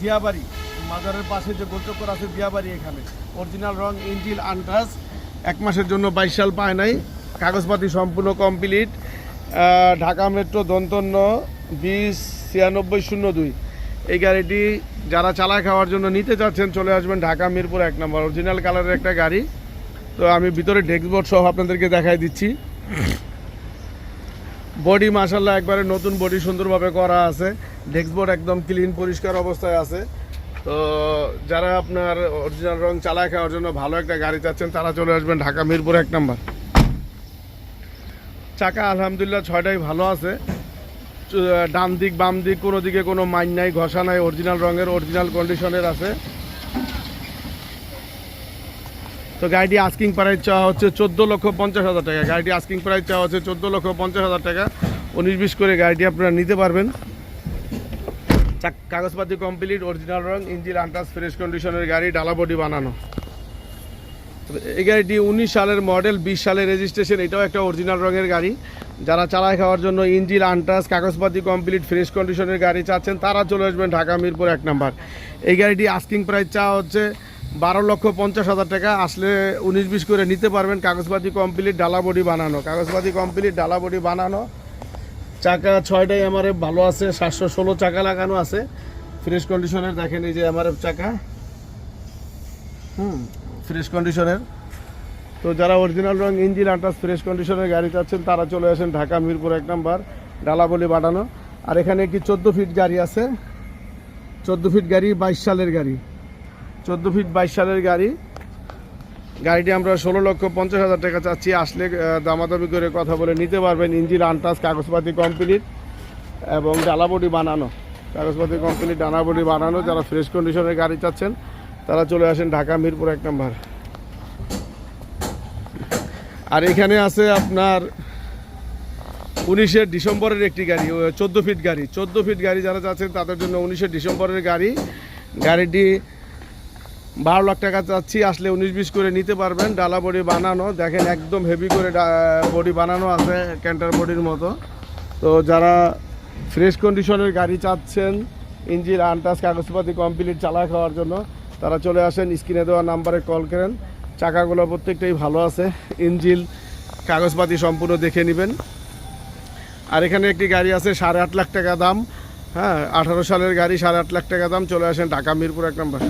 দিয়াবাড়ি মাজারের পাশে যে গোলচক্কর আছে দিয়াবাড়ি এখানে। অরিজিনাল রং ইঞ্জিল আনটাস এক মাসের জন্য বাইশ সাল পায় নাই। কাগজপাতি সম্পূর্ণ কমপ্লিট ঢাকা মেট্রো দন্তন্য বিশ ছিয়ানব্বই শূন্য দুই। এই গাড়িটি যারা চালায় খাওয়ার জন্য নিতে চাচ্ছেন, চলে আসবেন ঢাকা মিরপুর এক নম্বর। অরিজিনাল কালারের একটা গাড়ি। তো আমি ভিতরে ডেস্কবোর্ড সহ আপনাদেরকে দেখাই দিচ্ছি। বডি মাসাল্লাহ একবারে নতুন বডি সুন্দরভাবে করা আছে। ডেস্কবোর্ড একদম ক্লিন পরিষ্কার অবস্থায় আছে। তো যারা আপনার অরিজিনাল রং চালায় খাওয়ার জন্য ভালো একটা গাড়ি চাচ্ছেন, তারা চলে আসবেন ঢাকা মিরপুর এক নম্বর। চাকা আলহামদুলিল্লাহ ছয়টাই ভালো আছে। ডান দিক, বাম দিক, কোনো দিকে কোনো মাইন নাই, ঘষা নাই অরিজিনাল রঙের অরিজিনাল কন্ডিশনের আছে। তো গাড়িটি আস্কিং প্রাইস চাওয়া হচ্ছে চোদ্দ লক্ষ পঞ্চাশ হাজার টাকা। গাড়িটি আস্কিং প্রাইস চাওয়া হচ্ছে চোদ্দ লক্ষ পঞ্চাশ হাজার টাকা। উনিশ বিশ করে গাড়িটি আপনারা নিতে পারবেন। কাগজপাতি কমপ্লিট অরিজিনাল রং ইঞ্জিন আন্টাস ফ্রেশ কন্ডিশনের গাড়ি ডালাবডি বানানো। এই গাড়িটি উনিশ সালের মডেল বিশ সালের রেজিস্ট্রেশন এটাও একটা অরিজিনাল রঙের গাড়ি। যারা চালায় খাওয়ার জন্য ইঞ্জিন আন্টাস কাগজপাতি কমপ্লিট ফ্রেশ কন্ডিশনের গাড়ি চাচ্ছেন, তারা চলে আসবেন ঢাকা মিরপুর এক নাম্বার। এই গাড়িটি আস্কিং প্রাইস চা হচ্ছে বারো লক্ষ পঞ্চাশ হাজার টাকা আসলে উনিশ বিশ করে নিতে পারবেন কাগজপাতি কমপ্লিট ডালা বডি বানানো। কাগজপাতি কমপ্লিট ডালা বডি বানানো। চাকা ছয়টাই আমার ভালো আছে, সাতশো ষোলো চাকা লাগানো আছে। ফ্রেশ কন্ডিশনের দেখেন এই যে আমার চাকা। হুম ফ্রেশ কন্ডিশনের তো যারা অরিজিনাল রং ইঞ্জিন আটাস ফ্রেশ কন্ডিশনের গাড়ি চাচ্ছেন, তারা চলে আসেন ঢাকা মিরপুর এক নাম্বার ডালাবলি বাটানো আর এখানে একটি চোদ্দ ফিট গাড়ি আছে। চোদ্দ ফিট গাড়ি, বাইশ সালের গাড়ি। চোদ্দ ফিট বাইশ সালের গাড়ি। গাড়িটি আমরা ষোলো লক্ষ পঞ্চাশ হাজার টাকা চাচ্ছি। আসলে দামাদামি করে কথা বলে নিতে পারবেন ইঞ্জিন আনটাস কাগজপাতি কমপ্লিট এবং ডালাবডি বানানো। কাগজপাতি কমপ্লিট ডানাবডি বানানো। যারা ফ্রেশ কন্ডিশনের গাড়ি চাচ্ছেন, তারা চলে আসেন ঢাকা মিরপুর এক নম্বর। আর এখানে আছে আপনার উনিশে ডিসেম্বরের একটি গাড়ি চোদ্দ ফিট গাড়ি। চোদ্দ ফিট গাড়ি যারা যাচ্ছেন তাদের জন্য উনিশে ডিসেম্বরের গাড়ি। গাড়িটি বারো লাখ টাকা চাচ্ছি, আসলে উনিশ বিশ করে নিতে পারবেন। ডালা বডি বানানো, দেখেন একদম হেভি করে বডি বানানো আছে ক্যান্টার বডির মতো। তো যারা ফ্রেশ কন্ডিশনের গাড়ি চাচ্ছেন, ইঞ্জিন আনটাস কাগজপাতি কমপ্লিট চালা খাওয়ার জন্য, তারা চলে আসেন, স্ক্রিনে দেওয়া নাম্বারে কল করেন। চাকাগুলো প্রত্যেকটাই ভালো আছে। ইঞ্জিল কাগজপাতি সম্পূর্ণ দেখে নেবেন। আর এখানে একটি গাড়ি আছে, সাড়ে আট লাখ টাকা দাম। হ্যাঁ আঠারো সালের গাড়ি, সাড়ে আট লাখ টাকা দাম। চলে আসেন ঢাকা মিরপুর এক নম্বর।